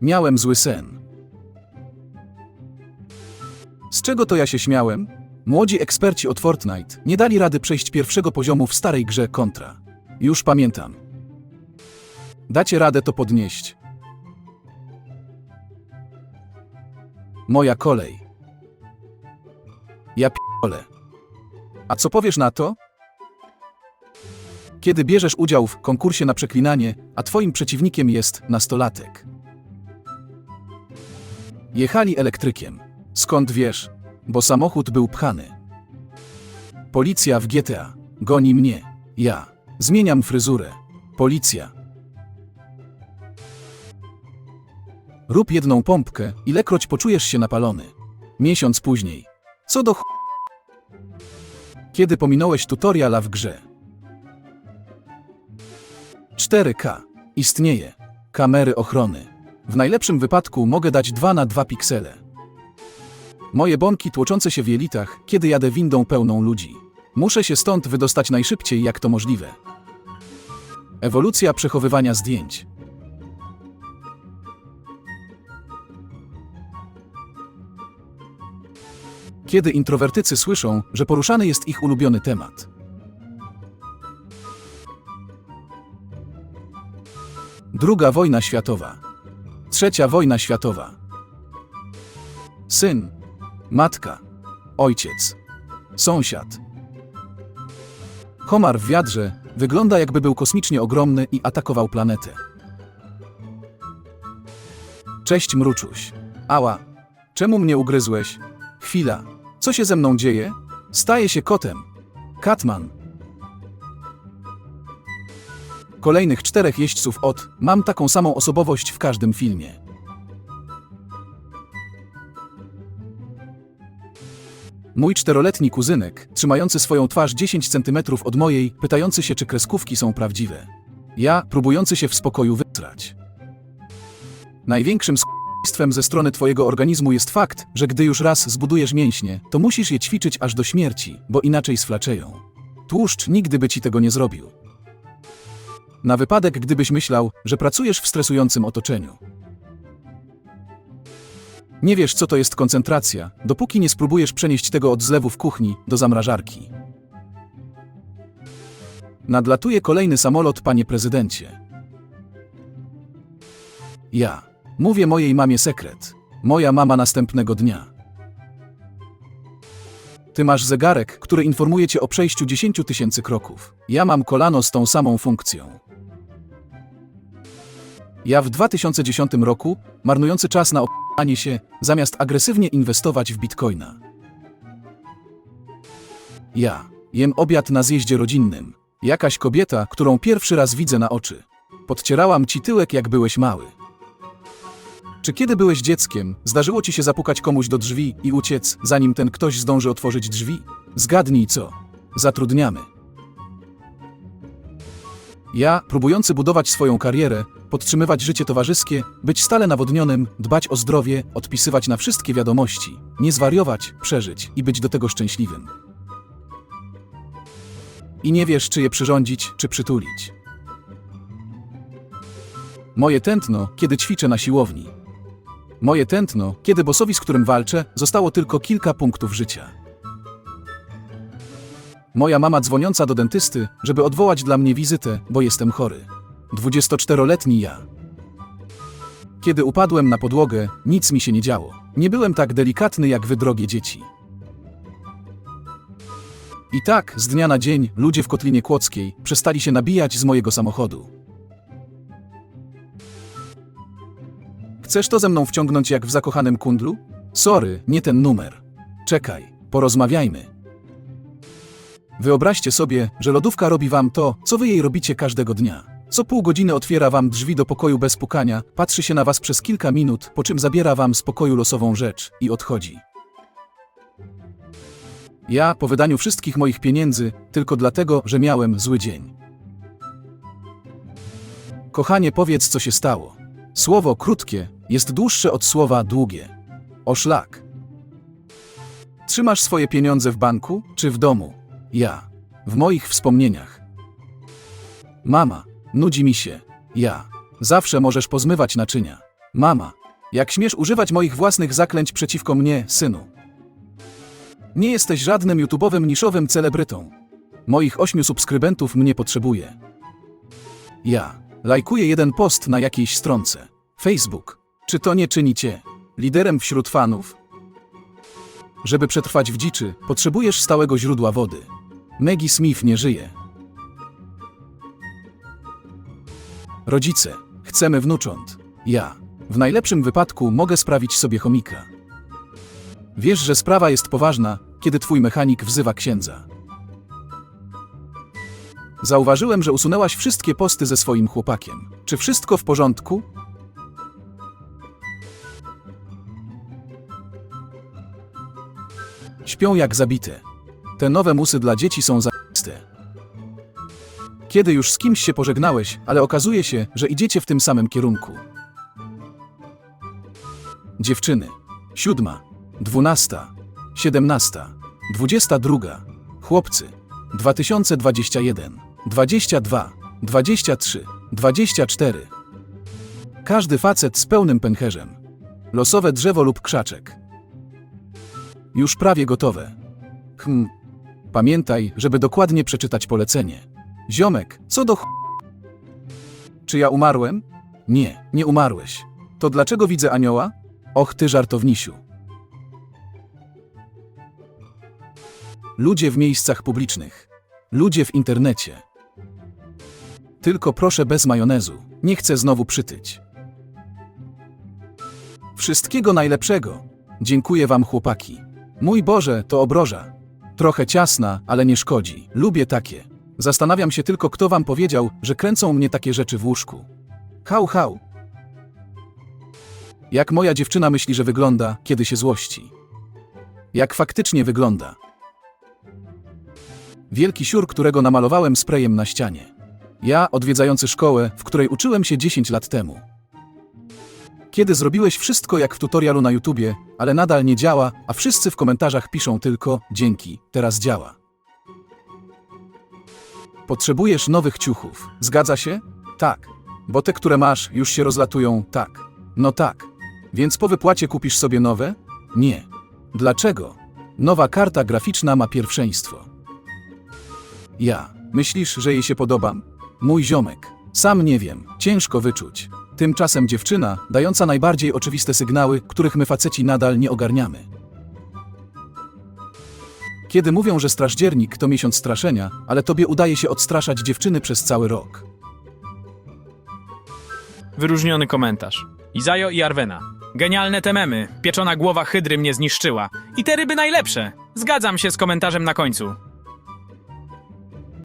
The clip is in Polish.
Miałem zły sen. Z czego to ja się śmiałem? Młodzi eksperci od Fortnite nie dali rady przejść pierwszego poziomu w starej grze Contra. Już pamiętam. Dacie radę to podnieść. Moja kolej. Ja p***ole. A co powiesz na to? Kiedy bierzesz udział w konkursie na przeklinanie, a twoim przeciwnikiem jest nastolatek. Jechali elektrykiem. Skąd wiesz? Bo samochód był pchany. Policja w GTA. Goni mnie. Ja. Zmieniam fryzurę. Policja. Rób jedną pompkę, ilekroć poczujesz się napalony. Miesiąc później. Co do ch... Kiedy pominąłeś tutoriala w grze. 4K. Istnieje. Kamery ochrony. W najlepszym wypadku mogę dać 2 na 2 piksele. Moje bąki tłoczące się w jelitach, kiedy jadę windą pełną ludzi. Muszę się stąd wydostać najszybciej, jak to możliwe. Ewolucja przechowywania zdjęć. Kiedy introwertycy słyszą, że poruszany jest ich ulubiony temat. Druga wojna światowa. Trzecia wojna światowa. Syn, matka, ojciec, sąsiad. Komar w wiadrze wygląda jakby był kosmicznie ogromny i atakował planetę. Cześć mruczuś. Ała. Czemu mnie ugryzłeś? Chwila. Co się ze mną dzieje? Staję się kotem. Katman. Kolejnych czterech jeźdźców od Mam taką samą osobowość w każdym filmie. Mój czteroletni kuzynek, trzymający swoją twarz 10 centymetrów od mojej, pytający się, czy kreskówki są prawdziwe. Ja, próbujący się w spokoju wytrać. Największym s***stwem ze strony twojego organizmu jest fakt, że gdy już raz zbudujesz mięśnie, to musisz je ćwiczyć aż do śmierci, bo inaczej sflaczeją. Tłuszcz nigdy by ci tego nie zrobił. Na wypadek, gdybyś myślał, że pracujesz w stresującym otoczeniu. Nie wiesz, co to jest koncentracja, dopóki nie spróbujesz przenieść tego od zlewu w kuchni do zamrażarki. Nadlatuje kolejny samolot, panie prezydencie. Ja. Mówię mojej mamie sekret. Moja mama następnego dnia. Ty masz zegarek, który informuje cię o przejściu 10 tysięcy kroków. Ja mam kolano z tą samą funkcją. Ja w 2010 roku, marnujący czas na opanie się, zamiast agresywnie inwestować w bitcoina. Ja jem obiad na zjeździe rodzinnym. Jakaś kobieta, którą pierwszy raz widzę na oczy. Podcierałam ci tyłek, jak byłeś mały. Czy kiedy byłeś dzieckiem, zdarzyło ci się zapukać komuś do drzwi i uciec, zanim ten ktoś zdąży otworzyć drzwi? Zgadnij co. Zatrudniamy. Ja, próbujący budować swoją karierę, podtrzymywać życie towarzyskie, być stale nawodnionym, dbać o zdrowie, odpisywać na wszystkie wiadomości, nie zwariować, przeżyć i być do tego szczęśliwym. I nie wiesz, czy je przyrządzić, czy przytulić. Moje tętno, kiedy ćwiczę na siłowni. Moje tętno, kiedy bosowi, z którym walczę, zostało tylko kilka punktów życia. Moja mama dzwoniąca do dentysty, żeby odwołać dla mnie wizytę, bo jestem chory. 24-letni ja. Kiedy upadłem na podłogę, nic mi się nie działo. Nie byłem tak delikatny jak wy, drogie dzieci. I tak, z dnia na dzień, ludzie w Kotlinie Kłodzkiej przestali się nabijać z mojego samochodu. Chcesz to ze mną wciągnąć jak w zakochanym kundlu? Sorry, nie ten numer. Czekaj, porozmawiajmy. Wyobraźcie sobie, że lodówka robi wam to, co wy jej robicie każdego dnia. Co pół godziny otwiera wam drzwi do pokoju bez pukania, patrzy się na was przez kilka minut, po czym zabiera wam z pokoju losową rzecz i odchodzi. Ja, po wydaniu wszystkich moich pieniędzy, tylko dlatego, że miałem zły dzień. Kochanie, powiedz, co się stało. Słowo krótkie jest dłuższe od słowa długie. O szlak. Trzymasz swoje pieniądze w banku czy w domu? Ja. W moich wspomnieniach. Mama. Nudzi mi się. Ja. Zawsze możesz pozmywać naczynia. Mama, jak śmiesz używać moich własnych zaklęć przeciwko mnie, synu? Nie jesteś żadnym YouTube'owym niszowym celebrytą. Moich ośmiu subskrybentów mnie potrzebuje. Ja lajkuję jeden post na jakiejś stronce. Facebook. Czy to nie czyni cię liderem wśród fanów? Żeby przetrwać w dziczy, potrzebujesz stałego źródła wody. Maggie Smith nie żyje. Rodzice, chcemy wnucząt. Ja, w najlepszym wypadku, mogę sprawić sobie chomika. Wiesz, że sprawa jest poważna, kiedy twój mechanik wzywa księdza. Zauważyłem, że usunęłaś wszystkie posty ze swoim chłopakiem. Czy wszystko w porządku? Śpią jak zabite. Te nowe musy dla dzieci są zajebiste. Kiedy już z kimś się pożegnałeś, ale okazuje się, że idziecie w tym samym kierunku. Dziewczyny. Siódma, dwunasta, siedemnasta, dwudziesta druga. Chłopcy. 2021, 22, 23, 24. Każdy facet z pełnym pęcherzem. Losowe drzewo lub krzaczek. Już prawie gotowe. Hm. Pamiętaj, żeby dokładnie przeczytać polecenie. Ziomek, co do ch... Czy ja umarłem? Nie, nie umarłeś. To dlaczego widzę anioła? Och ty żartownisiu. Ludzie w miejscach publicznych. Ludzie w internecie. Tylko proszę bez majonezu. Nie chcę znowu przytyć. Wszystkiego najlepszego. Dziękuję wam chłopaki. Mój Boże, to obroża. Trochę ciasna, ale nie szkodzi. Lubię takie. Zastanawiam się tylko, kto wam powiedział, że kręcą mnie takie rzeczy w łóżku. Hał, hał. Jak moja dziewczyna myśli, że wygląda, kiedy się złości. Jak faktycznie wygląda. Wielki siur, którego namalowałem sprayem na ścianie. Ja, odwiedzający szkołę, w której uczyłem się 10 lat temu. Kiedy zrobiłeś wszystko jak w tutorialu na YouTubie, ale nadal nie działa, a wszyscy w komentarzach piszą tylko dzięki, teraz działa. Potrzebujesz nowych ciuchów. Zgadza się? Tak. Bo te, które masz, już się rozlatują, tak. No tak. Więc po wypłacie kupisz sobie nowe? Nie. Dlaczego? Nowa karta graficzna ma pierwszeństwo. Ja. Myślisz, że jej się podobam? Mój ziomek. Sam nie wiem. Ciężko wyczuć. Tymczasem dziewczyna, dająca najbardziej oczywiste sygnały, których my faceci nadal nie ogarniamy. Kiedy mówią, że strażdziernik to miesiąc straszenia, ale tobie udaje się odstraszać dziewczyny przez cały rok. Wyróżniony komentarz. Izajo i Arwena. Genialne te memy. Pieczona głowa hydry mnie zniszczyła. I te ryby najlepsze. Zgadzam się z komentarzem na końcu.